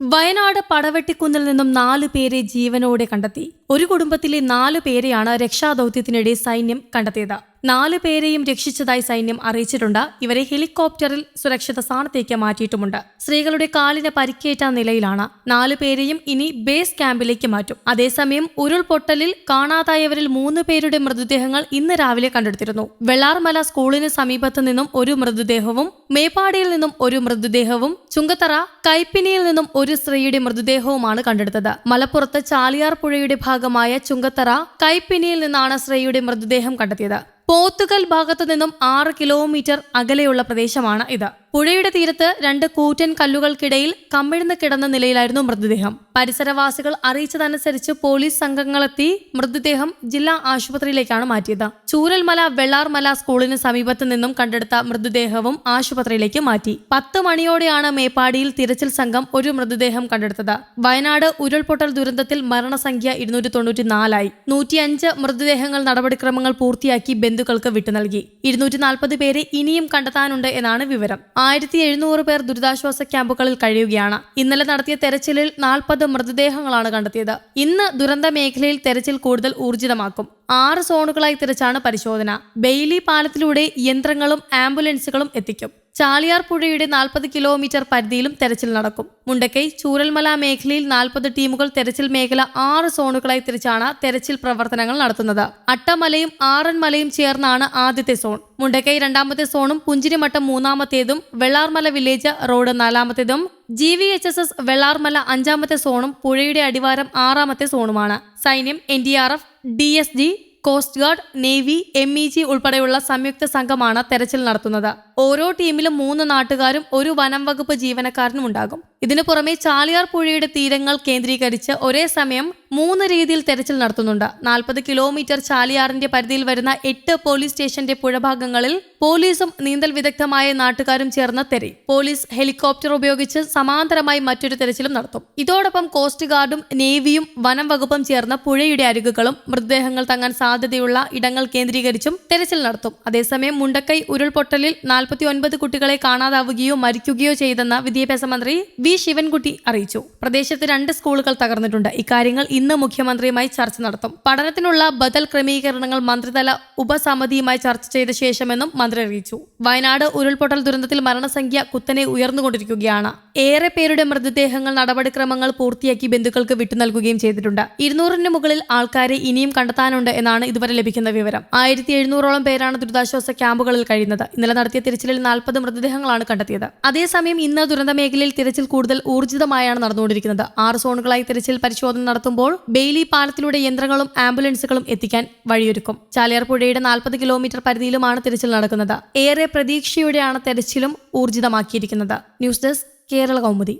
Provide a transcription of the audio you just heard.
വയനാട് പടവെട്ടിക്കുന്നിൽ നിന്നും നാലു പേരെ ജീവനോടെ കണ്ടെത്തി. ഒരു കുടുംബത്തിലെ നാല് പേരെയാണ് രക്ഷാദൌത്യത്തിനിടെ സൈന്യം കണ്ടെത്തിയത്. നാല് പേരെയും രക്ഷിച്ചതായി സൈന്യം അറിയിച്ചിട്ടുണ്ട്. ഇവരെ ഹെലികോപ്റ്ററിൽ സുരക്ഷിത സ്ഥാനത്തേക്ക് മാറ്റിയിട്ടുമുണ്ട്. സ്ത്രീകളുടെ കാലിന് പരിക്കേറ്റ നിലയിലാണ്. നാല് പേരെയും ഇനി ബേസ് ക്യാമ്പിലേക്ക് മാറ്റും. അതേസമയം ഉരുൾപൊട്ടലിൽ കാണാതായവരിൽ മൂന്ന് പേരുടെ മൃതദേഹങ്ങൾ ഇന്ന് രാവിലെ കണ്ടെടുത്തിരുന്നു. വെള്ളാർമല സ്കൂളിന് സമീപത്ത് നിന്നും ഒരു മൃതദേഹവും മേപ്പാടിയിൽ നിന്നും ഒരു മൃതദേഹവും ചുങ്കത്തറ കൈപ്പിനിയിൽ നിന്നും ഒരു സ്ത്രീയുടെ മൃതദേഹവുമാണ് കണ്ടെടുത്തത്. മലപ്പുറത്ത് ചാലിയാർ പുഴയുടെ ഭാഗമായ ചുങ്കത്തറ കൈപ്പിനിയിൽ നിന്നാണ് ശ്രീയുടെ മൃതദേഹം കണ്ടെത്തിയത്. പോത്തുകൽ ഭാഗത്തു നിന്നും ആറ് കിലോമീറ്റർ അകലെയുള്ള പ്രദേശമാണ് ഇത്. പുഴയുടെ തീരത്ത് രണ്ട് കൂറ്റൻ കല്ലുകൾക്കിടയിൽ കമിഴ്ന്ന് കിടന്ന നിലയിലായിരുന്നു മൃതദേഹം. പരിസരവാസികൾ അറിയിച്ചതനുസരിച്ച് പോലീസ് സംഘങ്ങളെത്തി മൃതദേഹം ജില്ലാ ആശുപത്രിയിലേക്കാണ് മാറ്റിയത്. ചൂരൽമല വെള്ളാർമല സ്കൂളിന് സമീപത്ത് നിന്നും കണ്ടെടുത്ത മൃതദേഹവും ആശുപത്രിയിലേക്ക് മാറ്റി. പത്ത് മണിയോടെയാണ് മേപ്പാടിയിൽ തിരച്ചിൽ സംഘം ഒരു മൃതദേഹം കണ്ടെടുത്തത്. വയനാട് ഉരുൾപൊട്ടൽ ദുരന്തത്തിൽ മരണസംഖ്യ ഇരുന്നൂറ്റി തൊണ്ണൂറ്റി നാലായി നൂറ്റിയഞ്ച് മൃതദേഹങ്ങൾ നടപടിക്രമങ്ങൾ പൂർത്തിയാക്കി ബന്ധുക്കൾക്ക് വിട്ടു നൽകി ഇരുന്നൂറ്റി നാൽപ്പത് പേരെ ഇനിയും കണ്ടെത്താനുണ്ട് എന്നാണ് വിവരം. ആയിരത്തി എഴുന്നൂറ് പേർ ദുരിതാശ്വാസ ക്യാമ്പുകളിൽ കഴിയുകയാണ്. ഇന്നലെ നടത്തിയ തെരച്ചിലിൽ നാൽപ്പത് മൃതദേഹങ്ങളാണ് കണ്ടെത്തിയത്. ഇന്ന് ദുരന്ത മേഖലയിൽ തെരച്ചിൽ കൂടുതൽ ഊർജിതമാക്കും. ആറ് സോണുകളായി തിരച്ചാണ് പരിശോധന. ബെയിലി പാലത്തിലൂടെ യന്ത്രങ്ങളും ആംബുലൻസുകളും എത്തിക്കും. ചാലിയാർ പുഴയുടെ നാൽപ്പത് കിലോമീറ്റർ പരിധിയിലും തെരച്ചിൽ നടക്കും. മുണ്ടക്കൈ ചൂരൽമല മേഖലയിൽ നാൽപ്പത് ടീമുകൾ തെരച്ചിൽ മേഖല ആറ് സോണുകളായി തിരിച്ചാണ് തെരച്ചിൽ പ്രവർത്തനങ്ങൾ നടത്തുന്നത്. അട്ടമലയും ആറന്മലയും ചേർന്നാണ് ആദ്യത്തെ സോൺ. മുണ്ടക്കൈ രണ്ടാമത്തെ സോണും പുഞ്ചിരിമട്ടം മൂന്നാമത്തേതും Vellarmala village road നാലാമത്തേതും G V H S S Vellarmala അഞ്ചാമത്തെ സോണും പുഴയുടെ അടിവാരം ആറാമത്തെ സോണുമാണ്. സൈന്യം N D R F D S G coast guard navy M E G ഉൾപ്പെടെയുള്ള സംയുക്ത സംഘമാണ് തെരച്ചിൽ നടത്തുന്നത്. ഓരോ ടീമിലും മൂന്ന് നാട്ടുകാരും ഒരു വനം വകുപ്പ് ജീവനക്കാരനും ഉണ്ടാകും. ഇതിനു പുറമെ ചാലിയാർ പുഴയുടെ തീരങ്ങൾ കേന്ദ്രീകരിച്ച് ഒരേ സമയം മൂന്ന് രീതിയിൽ തെരച്ചിൽ നടത്തുന്നുണ്ട്. നാൽപ്പത് കിലോമീറ്റർ ചാലിയാറിന്റെ പരിധിയിൽ വരുന്ന എട്ട് പോലീസ് സ്റ്റേഷന്റെ പുഴഭാഗങ്ങളിൽ പോലീസും നീന്തൽ വിദഗ്ധമായ നാട്ടുകാരും ചേർന്ന് തെരയും പോലീസ് ഹെലികോപ്റ്റർ ഉപയോഗിച്ച് സമാന്തരമായി മറ്റൊരു തെരച്ചിലും നടത്തും. ഇതോടൊപ്പം കോസ്റ്റ് ഗാർഡും നേവിയും വനം വകുപ്പും ചേർന്ന് പുഴയുടെ അരികുകളും മൃതദേഹങ്ങൾ തങ്ങാൻ സാധ്യതയുള്ള ഇടങ്ങൾ കേന്ദ്രീകരിച്ചും തെരച്ചിൽ നടത്തും. അതേസമയം മുണ്ടക്കൈ ഉരുൾപൊട്ടലിൽ നാൽപ്പത്തി കുട്ടികളെ കാണാതാവുകയോ മരിക്കുകയോ ചെയ്തെന്ന് വിദ്യാഭ്യാസ മന്ത്രി വി ശിവൻകുട്ടി അറിയിച്ചു. പ്രദേശത്ത് രണ്ട് സ്കൂളുകൾ തകർന്നിട്ടുണ്ട്. ഇക്കാര്യങ്ങൾ ഇന്ന് മുഖ്യമന്ത്രിയുമായി ചർച്ച നടത്തും. പഠനത്തിനുള്ള ബദൽ ക്രമീകരണങ്ങൾ മന്ത്രിതല ഉപസമിതിയുമായി ചർച്ച ചെയ്ത ശേഷമെന്നും മന്ത്രി അറിയിച്ചു. വയനാട് ഉരുൾപൊട്ടൽ ദുരന്തത്തിൽ മരണസംഖ്യ കുത്തനെ ഉയർന്നുകൊണ്ടിരിക്കുകയാണ്. ഏറെ പേരുടെ മൃതദേഹങ്ങൾ നടപടിക്രമങ്ങൾ പൂർത്തിയാക്കി ബന്ധുക്കൾക്ക് വിട്ടുനൽകുകയും ചെയ്തിട്ടുണ്ട്. ഇരുന്നൂറിന് മുകളിൽ ആൾക്കാരെ ഇനിയും കണ്ടെത്താനുണ്ട് എന്നാണ് ഇതുവരെ ലഭിക്കുന്ന വിവരം. ആയിരത്തി എഴുന്നൂറോളം പേരാണ് ദുരിതാശ്വാസ ക്യാമ്പുകളിൽ കഴിയുന്നത്. ഇന്നലെ നടത്തിയ തിരച്ചിലിൽ നാൽപ്പത് മൃതദേഹങ്ങളാണ് കണ്ടെത്തിയത്. അതേസമയം ഇന്ന് ദുരന്ത മേഖലയിൽ തിരച്ചിൽ കൂടുതൽ ഊർജിതമായാണ് നടന്നുകൊണ്ടിരിക്കുന്നത്. ആറ് സോണുകളായി തിരച്ചിൽ പരിശോധന നടത്തുമ്പോൾ ബെയിലി പാലത്തിലൂടെ യന്ത്രങ്ങളും ആംബുലൻസുകളും എത്തിക്കാൻ വഴിയൊരുക്കും. ചാലിയാർ പുഴയുടെ നാൽപ്പത് കിലോമീറ്റർ പരിധിയിലുമാണ് തിരച്ചിൽ നടക്കുന്നത്. ഏറെ പ്രതീക്ഷയോടെയാണ് തെരച്ചിലും ഊർജിതമാക്കിയിരിക്കുന്നത്. News desk Kerala Kaumudi.